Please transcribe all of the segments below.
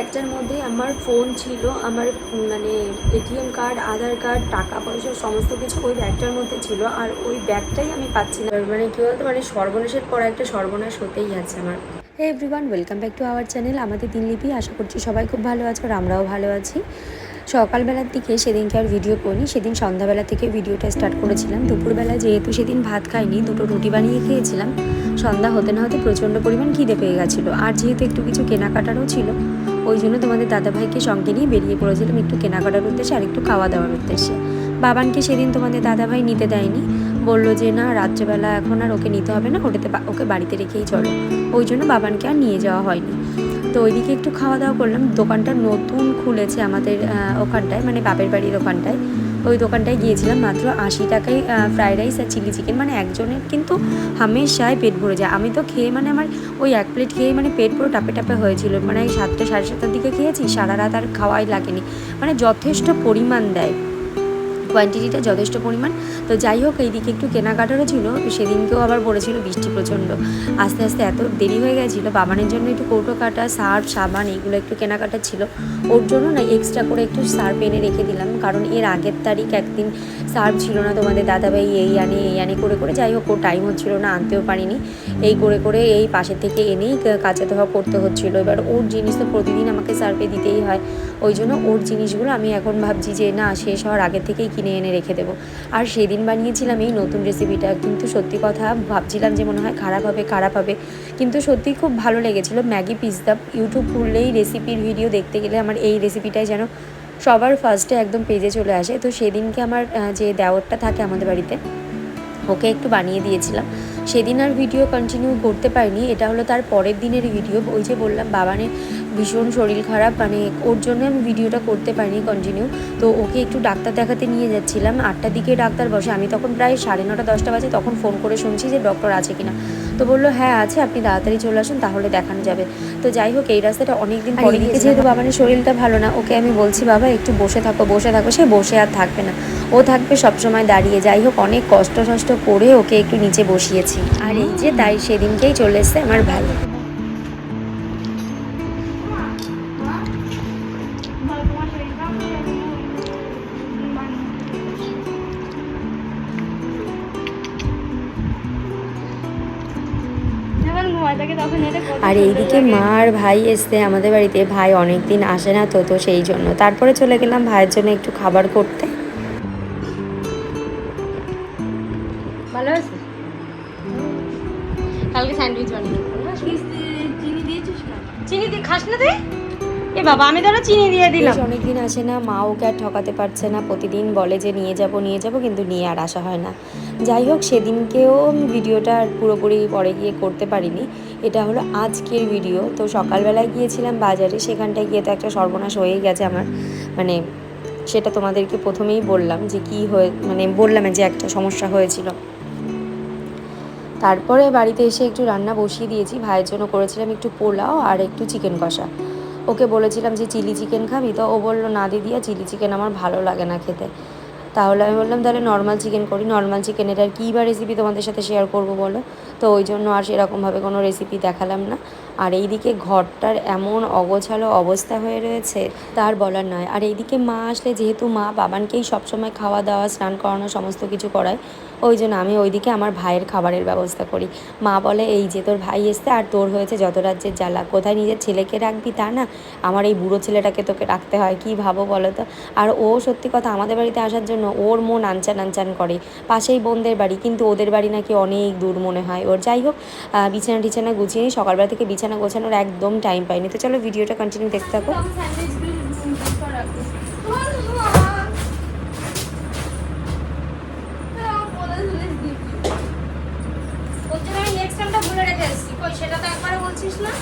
ব্যাগটার মধ্যে আমার ফোন ছিল আমার মানে এটিএম কার্ড আধার কার্ড টাকা পয়সা সমস্ত কিছু ওই ব্যাগটার মধ্যে ছিল আর ওই ব্যাগটাই আমি পাচ্ছি না। মানে কী বলতো মানে সর্বনাশের পর একটা সর্বনাশ হতেই আছে আমার। Hey everyone welcome back to our channel আমাদের দিনলিপি আশা করছি সবাই খুব ভালো আছো আর আমরাও ভালো আছি। সকালবেলার দিকে সেদিনকে আর ভিডিও করিনি সেদিন সন্ধ্যাবেলা থেকে ভিডিওটা স্টার্ট করেছিলাম। দুপুরবেলা যেহেতু সেদিন ভাত খাইনি দুটো রুটি বানিয়ে খেয়েছিলাম। সন্ধ্যা হতে না হতে প্রচণ্ড পরিমাণ খিদে পেয়ে গেছিল। আর যেহেতু একটু কিছু কেনাকাটারও ছিল ওই জন্য তোমাদের দাদাভাইকে সঙ্গে নিয়ে বেরিয়ে পড়েছিলাম একটু কেনাকাটার উদ্দেশ্যে আর একটু খাওয়া দাওয়ার উদ্দেশ্যে। বাবানকে সেদিন তোমাদের দাদাভাই নিতে দেয়নি। বলল যে, না, রাত্রেবেলা এখন আর ওকে নিতে হবে না, ওটাতে ওকে বাড়িতে রেখেই চলো। ওই জন্য বাবানকে আর নিয়ে যাওয়া হয়নি। তো ওইদিকে একটু খাওয়া দাওয়া করলাম। দোকানটা নতুন খুলেছে আমাদের ওখানটায় মানে বাপের বাড়ির ওখানটায়। ওই দোকানটায় গিয়েছিলাম, মাত্র আশি টাকায় ফ্রাইড রাইস আর চিলি চিকেন মানে একজনের কিন্তু হামেশায় পেট ভরে যায়। আমি তো খেয়ে মানে আমার ওই এক প্লেট খেয়ে মানে পেট পুরো টাপে টাপে হয়েছিল। মানে সাতটা, সাড়ে সাতটার দিকে খেয়েছি, সারা রাত আর খাওয়াই লাগেনি। মানে যথেষ্ট পরিমাণ দেয়। কোয়ান্টিটিটা যথেষ্ট পরিমাণ। তো যাই হোক, এইদিকে একটু কেনাকাটারও ছিল, সেদিনকেও আবার পড়েছিল বৃষ্টি প্রচণ্ড। আস্তে আস্তে এত দেরি হয়ে গেছিল, বাবানের জন্য একটু কৌটো কাটা, সার্ফ, সাবান এগুলো একটু কেনাকাটা ছিল। ওর জন্য না এক্সট্রা করে একটু সার্ফ এনে রেখে দিলাম, কারণ এর আগের তারিখ একদিন সার্ফ ছিল না তোমাদের দাদাভাই এই আনে এই আনে করে করে, যাই হোক, ওর টাইম হচ্ছিল না, আনতেও পারিনি। এই করে করে এই পাশের থেকে এনেই কাচা ধোয়া করতে হচ্ছিল। এবার ওর জিনিস তো প্রতিদিন আমাকে সার্ফে দিতেই হয়, ওই জন্য ওর জিনিসগুলো আমি এখন ভাবছি যে না, শেষ হওয়ার আগে থেকেই কিনে এনে রেখে দেবো। আর সেদিন বানিয়েছিলাম এই নতুন রেসিপিটা কিন্তু সত্যি কথা ভাবছিলাম যে মনে হয় খারাপ হবে খারাপ হবে। কিন্তু সত্যি খুব ভালো লেগেছিলো। ম্যাগি পিৎজা ইউটিউব খুললেই রেসিপির ভিডিও দেখতে গেলে আমার এই রেসিপিটাই যেন সবার ফার্স্টে একদম পেজে চলে আসে। তো সেদিনকে আমার যে দেওরটা থাকে আমাদের বাড়িতে, ওকে একটু বানিয়ে দিয়েছিলাম। সেদিন আর ভিডিও কন্টিনিউ করতে পারিনি। এটা হলো তার পরের দিনের ভিডিও ওই যে বললাম বাবানের ভীষণ শরীর খারাপ মানে ওর জন্য আমি ভিডিওটা করতে পারিনি কন্টিনিউ তো ওকে একটু ডাক্তার দেখাতে নিয়ে যাচ্ছিলাম। আটটার দিকে ডাক্তার বসে আমি তখন প্রায় সাড়ে নটা দশটা বাজে তখন ফোন করে শুনছি যে ডক্টর আছে কিনা। তো বলল হ্যাঁ আছে আপনি তাড়াতাড়ি চলে আসুন তাহলে দেখানো যাবে। তো যাই হোক এই রাস্তাটা অনেক দিন পরে দিকে যেহেতু বাবানের শরীরটা ভালো না ওকে আমি বলছি বাবা একটু বসে থাকো বসে থাকো। সে বসে আর থাকবে না। ও থাকবে সবসময় দাঁড়িয়ে। যাই হোক অনেক কষ্ট সষ্ট করে ওকে একটু নিচে বসিয়েছি। আর এই যে তাই সেদিনকেই চলে এসছে আমার ভাই। আর এইদিকে। মা আর ভাই এসছে আমাদের বাড়িতে। ভাই অনেক দিন আসে না তো তো সেই জন্য। তারপরে চলে গেলাম ভাইয়ের জন্য একটু খাবার করতে। এ বাবা আমি তো চিনি দিয়ে দিলাম। অনেক দিন আসে না মা ওকে আর ঠকাতে পারছে না। প্রতিদিন বলে যে নিয়ে যাব নিয়ে যাব কিন্তু নিয়ে আর আসা হয় না। যাই হোক সেদিনকেও আমি ভিডিওটা আর পুরোপুরি পরে গিয়ে করতে পারিনি। এটা হলো আজকের ভিডিও। তো সকালবেলায় গিয়েছিলাম বাজারে সেখানটায় গিয়ে তো একটা সর্বনাশ হয়েই গেছে আমার। মানে সেটা তোমাদেরকে প্রথমেই বললাম যে কি হয়ে মানে বললাম যে একটা সমস্যা হয়েছিল। তারপরে বাড়িতে এসে একটু রান্না বসিয়ে দিয়েছি। ভাইয়ের জন্য করেছিলাম একটু পোলাও আর একটু চিকেন কষা। ওকে বলেছিলাম যে, চিলি চিকেন খাবি? তো ও বলল, না দিদি, আর চিলি চিকেন আমার ভালো লাগে না খেতে। তাহলে আমি বললাম, তাহলে নর্মাল চিকেন করি। নর্মাল চিকেনের আর কী বা রেসিপি তোমাদের সাথে শেয়ার করব বলো? তো ওই জন্য আর সেরকমভাবে কোনো রেসিপি দেখালাম না। আর এইদিকে ঘরটার এমন অগোছালো অবস্থা হয়ে রয়েছে, তার বলার নয়। আর এইদিকে মা আসলে, যেহেতু মা বাবানকেই সবসময় খাওয়া দাওয়া, স্নান করানো, সমস্ত কিছু করায় ওই জন্য আমি ওইদিকে আমার ভাইয়ের খাবারের ব্যবস্থা করি। মা বলে, এই যে তোর ভাই এসছে আর তোর হয়েছে যত রাজ্যের জ্বালা, কোথায় নিজের ছেলেকে রাখবি তা না? আমার এই বুড়ো ছেলেটাকে তোকে রাখতে হয়, কি ভাবো বলো তো? আর ও সত্যি কথা আমাদের বাড়িতে আসার জন্য ওর মন আনচান আনচান করে। পাশেই বোনদের বাড়ি, কিন্তু ওদের বাড়ি নাকি অনেক দূর মনে হয়। ওর যাই হোক বিছানা টিছানা গুছিয়ে নিই সকালবেলা থেকে বিছানা গোছানোর একদম টাইম পাইনি। তো চলো, ভিডিওটা কন্টিনিউ দেখতে থাকো ওর জন্য আমি নেক্সট টাইমটা ভুলে রেখে এসেছি কই সেটা তো একবারও না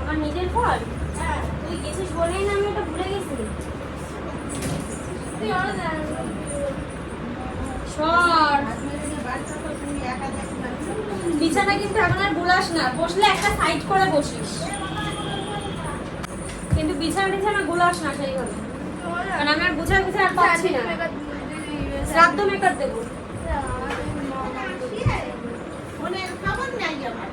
আমার নিজের ফল। তুই গেছিস বলেই না আমি ওটা ভুলে গেছি। সর বিছানা কিন্তু এখন আর বুলাস না বসলে একটা সাইড করে বসিস। কিন্তু বিছানা টিছানা গুলাস না সেইভাবে। কারণ আমি আর গুছায় গুছায় আর পাচ্ছি না। শ্রাদ্ধ মেকআপ দেবো অনেক খাবার নাই আমার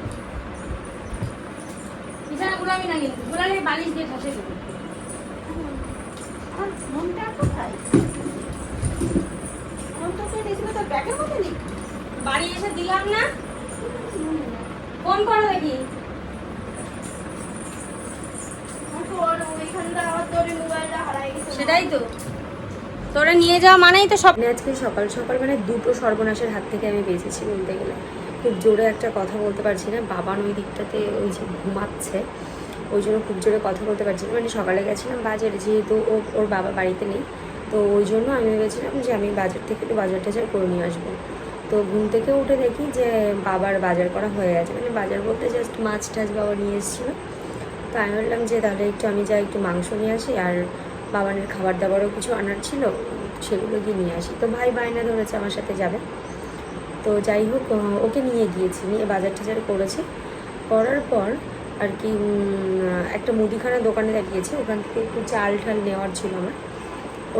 গুলামি না কিন্তু গুলামি বালিশ দিয়ে ঠাসে দেবে। আর ফোনটা কোথায়? ফোনটা তো এনেছিল তোর ব্যাগের মধ্যে নেই বাড়ি এসে দিলাম না। ফোন করো দেখি। সেটাই তো। তোরা নিয়ে যাওয়া মানেই তো সব আমি আজকে সকাল সকাল মানে দুটো সর্বনাশের হাত থেকে আমি বেঁচেছি বলতে গেলে। খুব জোরে একটা কথা বলতে পারছি না বাবার ওই দিকটাতে ওই যে ঘুমাচ্ছে, ওই জন্য খুব জোরে কথা বলতে পারছি না। মানে সকালে গেছিলাম বাজারে, যেহেতু ও, ওর বাবা বাড়িতে নেই, তো ওই জন্য আমি ভেবেছিলাম যে আমি বাজার থেকে একটু বাজার টাজার করে নিয়ে আসব। তো ঘুম থেকে উঠে দেখি যে বাবার বাজার করা হয়ে গেছে। মানে বাজার বলতে জাস্ট মাছ টাছ বাবা নিয়ে এসেছিল। তো আমি বললাম যে তাহলে একটু আমি যাই, একটু মাংস নিয়ে আসি, আর বাবানের খাবার দাবারও কিছু আনার ছিল, সেগুলো গিয়ে নিয়ে আসি। তো ভাই বায়না ধরেছে আমার সাথে যাবে। তো যাই হোক ওকে নিয়ে গিয়েছি, নিয়ে বাজার টাজার করেছি। করার পর আর কি একটা মুদিখানা দোকানে দেখিয়েছি ওখান থেকে একটু চাল ঠাল নেওয়ার ছিল আমার।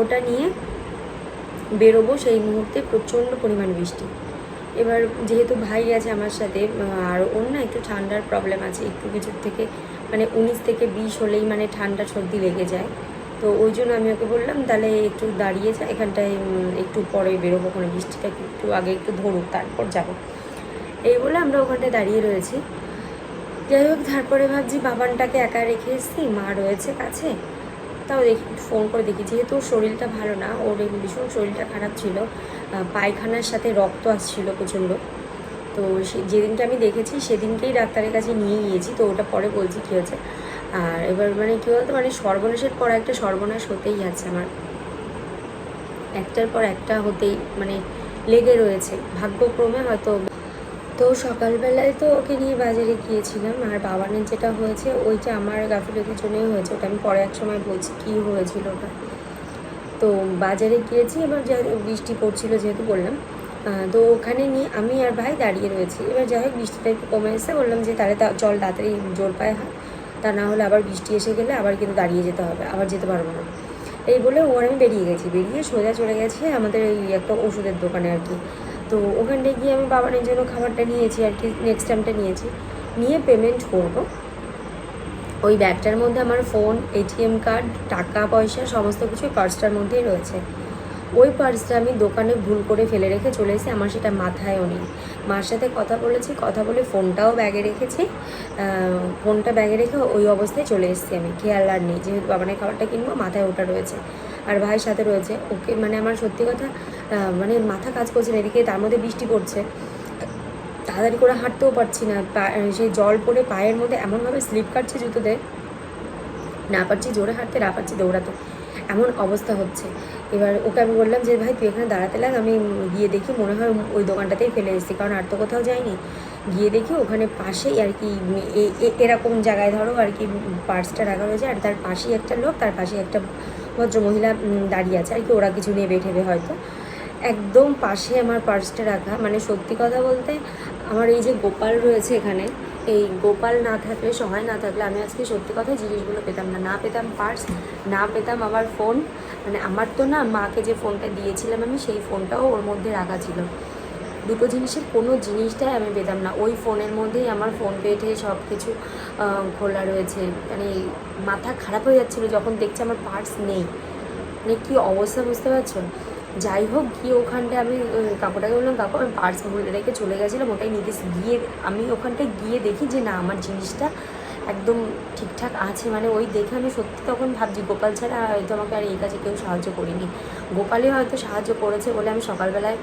ওটা নিয়ে বেরোবো সেই মুহূর্তে প্রচণ্ড পরিমাণ বৃষ্টি। এবার যেহেতু ভাই আছে আমার সাথে আর ওর না একটু ঠান্ডার প্রবলেম আছে, একটু কিছুর থেকে মানে উনিশ থেকে বিশ হলেই মানে ঠান্ডা সর্দি লেগে যায়। তো ওই জন্য আমি ওকে বললাম, তাহলে একটু দাঁড়িয়ে যা, এখানটায় একটু পরে বেরোবো, ওখানে বৃষ্টিটা একটু আগে একটু ধরুক তারপর যাব। এই বলে আমরা ওখানটায় দাঁড়িয়ে রয়েছি। যাই হোক, তারপরে ভাবছি বাবানটাকে একা রেখে এসেছি, মা রয়েছে কাছে। তাও দেখি ফোন করে দেখি, যেহেতু শরীরটা ভালো না, ওর ভীষণ শরীরটা খারাপ ছিল পায়খানার সাথে রক্ত আসছিল প্রচণ্ড। তো সে- যেদিনটা আমি দেখেছি, সেদিনকেই ডাক্তারের কাছে নিয়ে গিয়েছি, তো ওটা পরে বলছি কী হয়েছে। আর এবার মানে কী বলতো মানে সর্বনাশের পর একটা সর্বনাশ হতেই আছে আমার। একটার পর একটা হতেই মানে লেগে রয়েছে। ভাগ্যক্রমে হয়তো তো সকালবেলায় তো ওকে নিয়ে বাজারে গিয়েছিলাম, আর বাবানের যেটা হয়েছে, ওইটা আমার গাফিলতির জন্যই হয়েছে। ওটা আমি পরে এক সময় বলছি কী হয়েছিল ওটা। তো বাজারে গিয়েছি, এবার যা বৃষ্টি পড়ছিল যেহেতু বললাম। তো ওখানে নিয়ে আমি আর ভাই দাঁড়িয়ে রয়েছি। এবার যাই হোক বৃষ্টিটা একটু কমে এসে বললাম যে তাহলে চল তাড়াতাড়ি জোর পায়ে হয় তা না হলে আবার বৃষ্টি এসে গেলে আবার কিন্তু দাঁড়িয়ে যেতে হবে, আবার যেতে পারব না। এই বলে ও আর আমি বেরিয়ে গেছি। বেরিয়ে সোজা চলে গেছে আমাদের এই একটা ওষুধের দোকানে আর কি। তো ওখানটায় গিয়ে আমি বাবানের জন্য খাবারটা নিয়েছি আর কি নেক্সট টাইমটা নিয়েছি। নিয়ে পেমেন্ট করব। ওই ব্যাগটার মধ্যে আমার ফোন এটিএম কার্ড টাকা, পয়সা, সমস্ত কিছু পার্সটার মধ্যেই রয়েছে। ওই পার্সটা আমি দোকানে ভুল করে ফেলে রেখে চলে এসেছি, আমার সেটা মাথায়ও নেই। মার সাথে কথা বলেছি, কথা বলে ফোনটাও ব্যাগে রেখেছি। ফোনটা ব্যাগে রেখে ওই অবস্থায় চলে এসেছি আমি, খেয়াল আর নেই, যেহেতু বাবানের খাবারটা কিনবো, মাথায় ওটা রয়েছে। আর ভাইয়ের সাথে রয়েছে, ওকে মানে আমার সত্যি কথা মানে মাথা কাজ করছে না, এদিকে তার মধ্যে বৃষ্টি পড়ছে। তাড়াতাড়ি করে হাঁটতেও পারছি না সেই জল পড়ে পায়ের মধ্যে এমনভাবে স্লিপ কাটছে জুতোতে, না পারছি জোরে হাঁটতে, না পারছি দৌড়াতে। এমন অবস্থা হচ্ছে। এবার ওকে আমি বললাম যে, ভাই, তুই এখানে দাঁড়াতে লাগ, আমি গিয়ে দেখি, মনে হয় ওই দোকানটাতেই ফেলে এসেছি, কারণ আর তো কোথাও যাইনি। গিয়ে দেখি ওখানে পাশেই আর কি এরকম জায়গায় ধরো আর কি, পার্সটা রাখা রয়েছে আর তার পাশেই একটা লোক, তার পাশে একটা ভদ্রমহিলা দাঁড়িয়ে আছে, আর কি, ওরা কিছু নেবে ঠেবে হয়তো। একদম পাশে আমার পার্সটা রাখা মানে সত্যি কথা বলতে, আমার এই যে গোপাল রয়েছে এখানে এই গোপাল না থাকলে, সহায় না থাকলে আমি আজকে সত্যি কথা জিনিসগুলো পেতাম না। না পেতাম পার্স না পেতাম আমার ফোন মানে আমার তো না মাকে যে ফোনটা দিয়েছিলাম আমি, সেই ফোনটাও ওর মধ্যে রাখা ছিল। দুটো জিনিসের কোনো জিনিসটাই আমি পেতাম না। ওই ফোনের মধ্যেই আমার ফোন পেটে সব কিছু খোলা রয়েছে। মানে মাথা খারাপ হয়ে যাচ্ছিল যখন দেখছি আমার পার্স নেই। মানে কী অবস্থা বুঝতে পারছ? যাই হোক, গিয়ে ওখানটায় আমি কাকুটাকে বললাম, কাকু, আমি পার্স ভুলে রেখে চলে গেছিলাম, ওটাই নিতে গিয়ে, আমি ওখানটায় গিয়ে দেখি যে না, আমার জিনিসটা একদম ঠিকঠাক আছে। মানে ওই দেখে আমি সত্যি তখন ভাবছি, গোপাল ছাড়া হয়তো আমাকে আর এই কাজে কেউ সাহায্য করিনি। গোপালই হয়তো সাহায্য করেছে বলে আমি সকালবেলায়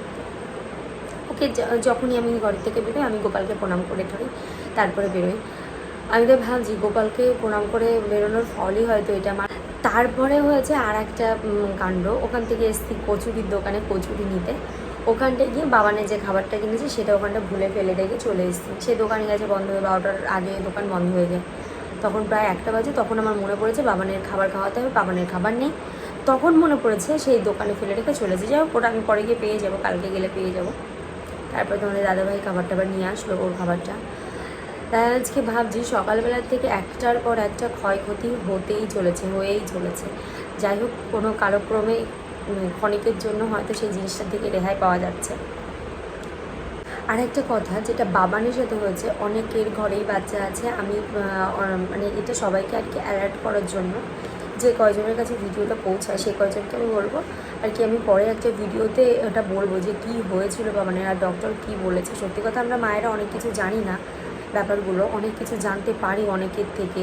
ওকে যখনই আমি ঘর থেকে বেরোই, আমি গোপালকে প্রণাম করে ধরি, তারপরে বেরোই। আমি তো ভাবছি, গোপালকে প্রণাম করে বেরোনোর ফলই হয়তো এটা। আমার তারপরে হয়েছে আর একটা কাণ্ড। ওখান থেকে এসছি কচুরির দোকানে কচুরি নিতে। ওখানটায় গিয়ে বাবানের যে খাবারটা কিনেছি সেটা ওখানটা ভুলে ফেলে রেখে চলে এসেছি। সে দোকানে গেছে বন্ধ হয়ে, বারোটার আগে দোকান বন্ধ হয়ে যায়। তখন প্রায় একটা বাজে, তখন আমার মনে পড়েছে বাবানের খাবার খাওয়াতে হবে, বাবানের খাবার নেই। তখন মনে পড়েছে সেই দোকানে ফেলে রেখে চলেছে যাই হোক, ওটা আমি পরে গিয়ে পেয়ে যাব, কালকে গেলে পেয়ে যাব। তারপরে তোমাদের দাদাভাই খাবার টাবার নিয়ে আসলো ওর খাবারটা। তাই আজকে ভাবছি সকালবেলার থেকে একটার পর একটা ক্ষয়ক্ষতি হতেই চলেছে, হয়েই চলেছে। যাই হোক, কোনো কালক্রমে ক্ষণিকের জন্য হয়তো সেই জিনিসটার থেকে রেহাই পাওয়া যাচ্ছে। আর একটা কথা, যেটা বাবানের সাথে হয়েছে, অনেকের ঘরেই বাচ্চা আছে, আমি মানে এটা সবাইকে আর কি অ্যালার্ট করার জন্য যে কয়জনের কাছে ভিডিওটা পৌঁছায়, সেই কয়জনকে আমি বলব। আর কি আমি পরে একটা ভিডিওতে ওটা বলব যে কি হয়েছিল বাবানের, আর ডক্টর কি বলেছে। সত্যি কথা আমরা মায়েরা অনেক কিছু জানি না ব্যাপারগুলো, অনেক কিছু জানতে পারি অনেকের থেকে।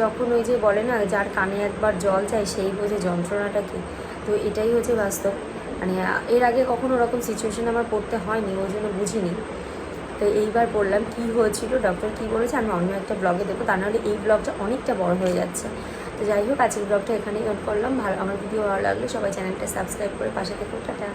যখন ওই যে বলে না, যার কানে একবার জল চাই সেই বোঝে যন্ত্রণাটা কি? তো এটাই হচ্ছে বাস্তব। মানে এর আগে কখনো ওরকম সিচুয়েশান আমার পড়তে হয়নি, ওই জন্য বুঝিনি। তো এইবার বললাম, কি হয়েছিল? ডক্টর কি বলেছে? আমি অন্য একটা ব্লগে দেবো তা নাহলে এই ব্লগটা অনেকটা বড় হয়ে যাচ্ছে। তো যাই হোক, আজকের ব্লগটা এখানেই এড করলাম। ভালো, আমার ভিডিও ভালো লাগলে সবাই চ্যানেলটা সাবস্ক্রাইব করে পাশে থেকে টাটা।